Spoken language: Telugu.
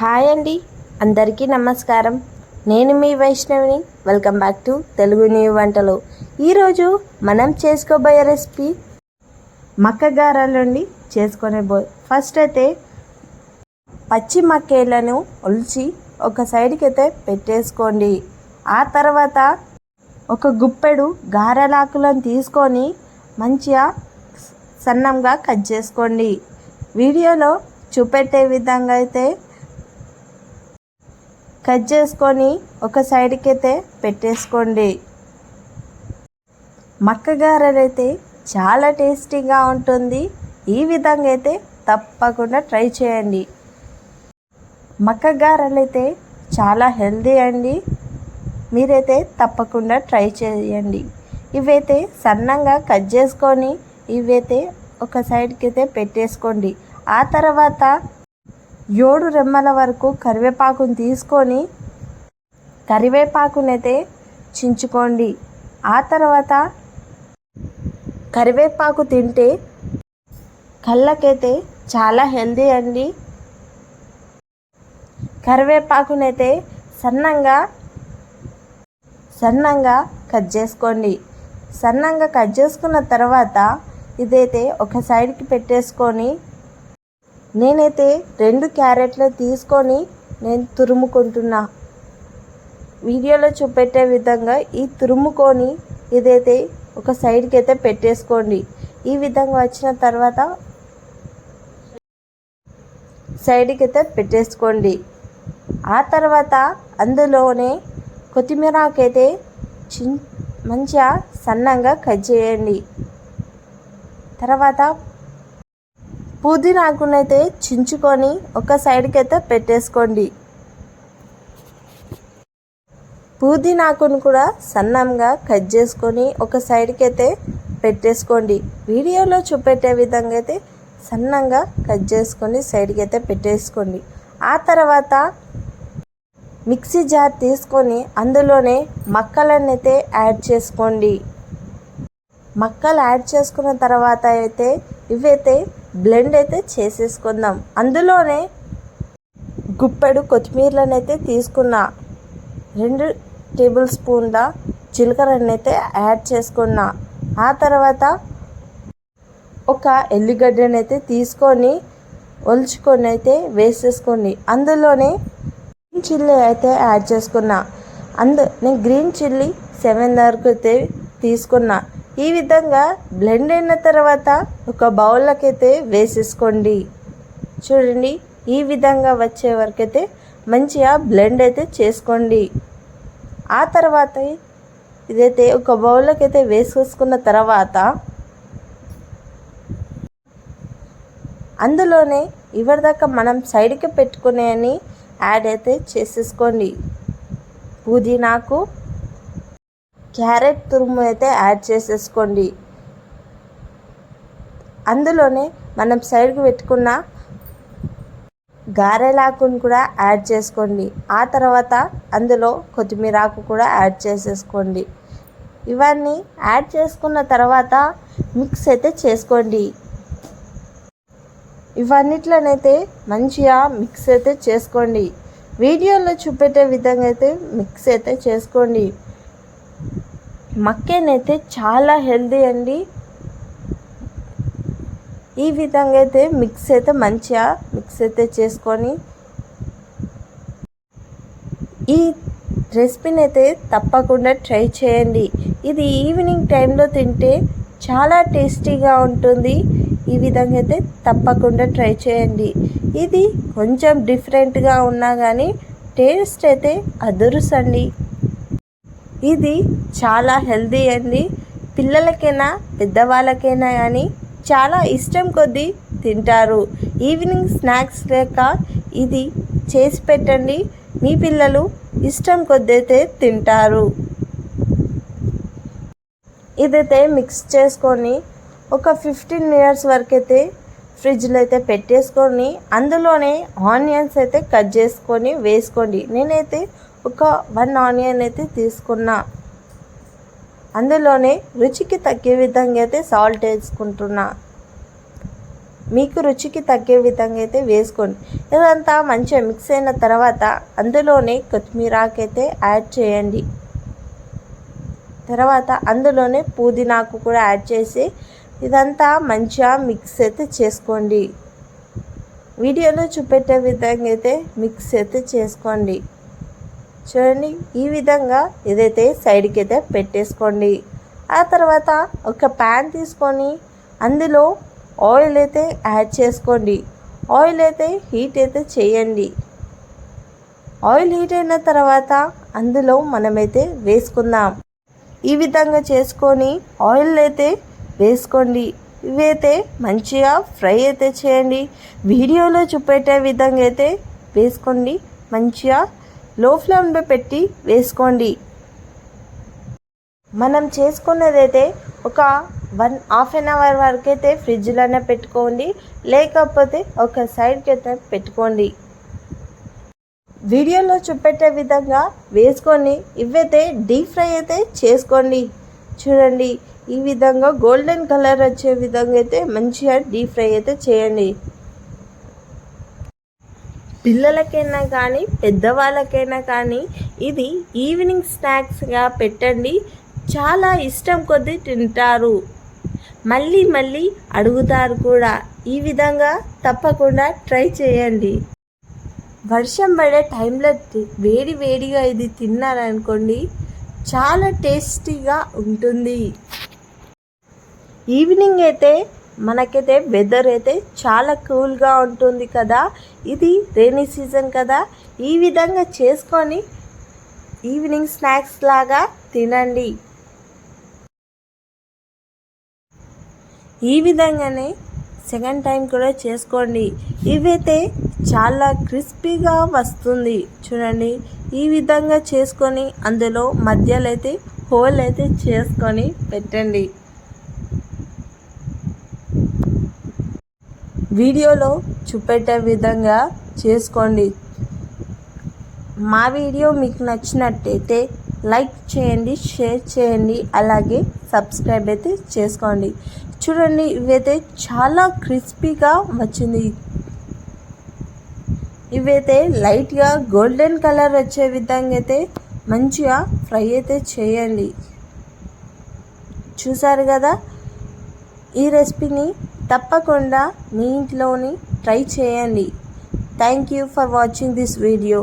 హాయ్ అండి. అందరికీ నమస్కారం. నేను మీ వైష్ణవిని. Welcome back to Telugu new వంటలు. ఈరోజు మనం చేసుకోబోయే రెసిపీ మక్కగారాలండి చేసుకునే బో ఫస్ట్ అయితే పచ్చి మక్కేలను ఒలిచి ఒక సైడ్కి అయితే పెట్టేసుకోండి. ఆ తర్వాత ఒక గుప్పెడు గారెలాకులను తీసుకొని మంచిగా సన్నంగా కట్ చేసుకోండి. వీడియోలో చూపెట్టే విధంగా అయితే కట్ చేసుకొని ఒక సైడ్కి అయితే పెట్టేసుకోండి. మక్కగారెలు చాలా టేస్టీగా ఉంటుంది. ఈ విధంగా అయితే తప్పకుండా ట్రై చేయండి. మక్కగారెలు చాలా హెల్దీ అండి. మీరైతే తప్పకుండా ట్రై చేయండి. ఇవైతే సన్నంగా కట్ చేసుకొని ఇవైతే ఒక సైడ్కి అయితే పెట్టేసుకోండి. ఆ తర్వాత ఏడు రెమ్మల వరకు కరివేపాకుని తీసుకొని కరివేపాకునైతే చించుకోండి. ఆ తర్వాత కరివేపాకు తింటే కళ్ళకైతే చాలా హెల్దీ అండి. కరివేపాకునైతే సన్నంగా సన్నంగా కట్ చేసుకోండి. సన్నంగా కట్ చేసుకున్న తర్వాత ఇదైతే ఒక సైడ్కి పెట్టేసుకొని నేనైతే రెండు క్యారెట్లు తీసుకొని నేను తురుముకుంటున్నా. వీడియోలో చూపెట్టే విధంగా ఈ తురుముకొని ఇదైతే ఒక సైడ్కి అయితే పెట్టేసుకోండి. ఈ విధంగా వచ్చిన తర్వాత సైడ్కి అయితే పెట్టేసుకోండి. ఆ తర్వాత అందులోనే కొత్తిమీరకైతే చిన్ మంచిగా సన్నంగా కట్ చేయండి. తర్వాత పుదీనాకునైతే చించుకొని ఒక సైడ్కి అయితే పెట్టేసుకోండి పుదీనాకును కూడా సన్నంగా కట్ చేసుకొని ఒక సైడ్కి అయితే పెట్టేసుకోండి. వీడియోలో చూపెట్టే విధంగా అయితే సన్నంగా కట్ చేసుకొని సైడ్కి అయితే పెట్టేసుకోండి. ఆ తర్వాత మిక్సీ జార్ తీసుకొని అందులోనే మక్కలను అయితే యాడ్ చేసుకోండి. మక్కలు యాడ్ చేసుకున్న తర్వాత అయితే ఇవైతే బ్లెండ్ అయితే చేసేసుకుందాం. అందులోనే గుప్పెడు కొత్తిమీరలను అయితే తీసుకున్నా. రెండు టేబుల్ స్పూన్ల జీలకర్రని అయితే యాడ్ చేసుకున్నా. ఆ తర్వాత ఒక ఎల్లిగడ్డని అయితే తీసుకొని ఒలుచుకొని అయితే వేసేసుకోండి అందులోనే గ్రీన్ చిల్లీ అయితే యాడ్ చేసుకున్నా. అందు నేను గ్రీన్ చిల్లీ సెవెన్ వరకు అయితే తీసుకున్నా. ఈ విధంగా బ్లెండ్ అయిన తర్వాత ఒక బౌల్లోకైతే వేసేసుకోండి. చూడండి ఈ విధంగా వచ్చే వరకైతే మంచిగా బ్లెండ్ అయితే చేసుకోండి. ఆ తర్వాత ఇదైతే ఒక బౌల్లోకి అయితే తర్వాత అందులోనే ఇవరిదాకా మనం సైడ్కి పెట్టుకునే అని యాడ్ అయితే చేసేసుకోండి. పుదీనాకు క్యారెట్ తురుము అయితే యాడ్ చేసేసుకోండి. అందులోనే మనం సైడ్కి పెట్టుకున్న గారెలాకును కూడా యాడ్ చేసుకోండి. ఆ తర్వాత అందులో కొత్తిమీర ఆకు కూడా యాడ్ చేసేసుకోండి. ఇవన్నీ యాడ్ చేసుకున్న తర్వాత మిక్స్ అయితే చేసుకోండి. ఇవన్నిట్లనైతే మంచిగా మిక్స్ అయితే చేసుకోండి. వీడియోలో చూపెట్టే విధంగా అయితే మిక్స్ అయితే చేసుకోండి. మక్కెన్ అయితే చాలా హెల్దీ అండి. ఈ విధంగా అయితే మిక్స్ అయితే మంచిగా మిక్స్ అయితే చేసుకొని ఈ రెసిపీని అయితే తప్పకుండా ట్రై చేయండి. ఇది ఈవినింగ్ టైంలో తింటే చాలా టేస్టీగా ఉంటుంది. ఈ విధంగా అయితే తప్పకుండా ట్రై చేయండి. ఇది కొంచెం డిఫరెంట్గా ఉన్నా కానీ టేస్ట్ అయితే అదురుసండి. ఇది చాలా హెల్దీ అండి. పిల్లలకైనా పెద్దవాళ్ళకైనా కానీ చాలా ఇష్టం కొద్దీ తింటారు. ఈవినింగ్ స్నాక్స్ లేక ఇది చేసి పెట్టండి. మీ పిల్లలు ఇష్టం కొద్దైతే తింటారు. ఇదైతే మిక్స్ చేసుకొని ఒక ఫిఫ్టీన్ మినిట్స్ వరకు అయితే ఫ్రిడ్జ్లో అయితే పెట్టేసుకొని అందులోనే ఆనియన్స్ అయితే కట్ చేసుకొని వేసుకోండి. నేనైతే ఒక వన్ ఆనియన్ అయితే తీసుకున్నా. అందులోనే రుచికి తగ్గే విధంగా అయితే సాల్ట్ వేసుకుంటున్నా. మీకు రుచికి తగ్గే విధంగా అయితే వేసుకోండి. ఇదంతా మంచిగా మిక్స్ అయిన తర్వాత అందులోనే కొత్తిమీరాకైతే యాడ్ చేయండి. తర్వాత అందులోనే పుదీనాకు కూడా యాడ్ చేసి ఇదంతా మంచిగా మిక్స్ అయితే చేసుకోండి. వీడియోలో చూపెట్టే విధంగా అయితే మిక్స్ అయితే చేసుకోండి. చూడండి ఈ విధంగా ఇదైతే సైడ్కి అయితే పెట్టేసుకోండి. ఆ తర్వాత ఒక ప్యాన్ తీసుకొని అందులో ఆయిల్ అయితే యాడ్ చేసుకోండి. ఆయిల్ అయితే హీట్ అయితే చేయండి. ఆయిల్ హీట్ అయిన తర్వాత అందులో మనమైతే వేసుకుందాం. ఈ విధంగా చేసుకొని ఆయిల్ అయితే వేసుకోండి. ఇవైతే మంచిగా ఫ్రై అయితే చేయండి. వీడియోలో చూపెట్టే విధంగా అయితే వేసుకోండి. మంచిగా లో ఫ్లేమ్లో పెట్టి వేసుకోండి. మనం చేసుకున్నదైతే ఒక వన్ హాఫ్ అన్ అవర్ వరకు అయితే ఫ్రిడ్జ్లోనే పెట్టుకోండి. లేకపోతే ఒక సైడ్కి అయితే పెట్టుకోండి. వీడియోలో చూపెట్టే విధంగా వేసుకొని ఇవైతే డీప్ ఫ్రై అయితే చేసుకోండి. చూడండి ఈ విధంగా గోల్డెన్ కలర్ వచ్చే విధంగా అయితే మంచిగా డీప్ ఫ్రై అయితే చేయండి. పిల్లలకైనా కానీ పెద్దవాళ్ళకైనా కానీ ఇది ఈవినింగ్ స్నాక్స్గా పెట్టండి. చాలా ఇష్టం కొద్దీ తింటారు. మళ్ళీ మళ్ళీ అడుగుతారు కూడా. ఈ విధంగా తప్పకుండా ట్రై చేయండి. వర్షం పడే టైంలో వేడి వేడిగా ఇది తిన్నారనుకోండి చాలా టేస్టీగా ఉంటుంది. ఈవినింగ్ అయితే మనకైతే వెదర్ అయితే చాలా కూల్గా ఉంటుంది కదా. ఇది రైనీ సీజన్ కదా. ఈ విధంగా చేసుకొని ఈవినింగ్ స్నాక్స్ లాగా తినండి. ఈ విధంగానే సెకండ్ టైం కూడా చేసుకోండి. ఇవైతే చాలా క్రిస్పీగా వస్తుంది. చూడండి ఈ విధంగా చేసుకొని అందులో మధ్యలో అయితే హోల్ అయితే చేసుకొని పెట్టండి. వీడియోలో చూపెట్టే విధంగా చేసుకోండి. మా వీడియో మీకు నచ్చినట్టయితే లైక్ చేయండి షేర్ చేయండి అలాగే సబ్స్క్రైబ్ అయితే చేసుకోండి. చూడండి ఇవైతే చాలా క్రిస్పీగా వచ్చింది. ఇవైతే లైట్గా గోల్డెన్ కలర్ వచ్చే విధంగా అయితే మంచిగా ఫ్రై అయితే చేయండి. చూసారు కదా? ఈ రెసిపీని తప్పకుండా మీ ఇంట్లోని ట్రై చేయండి. Thank you for watching this video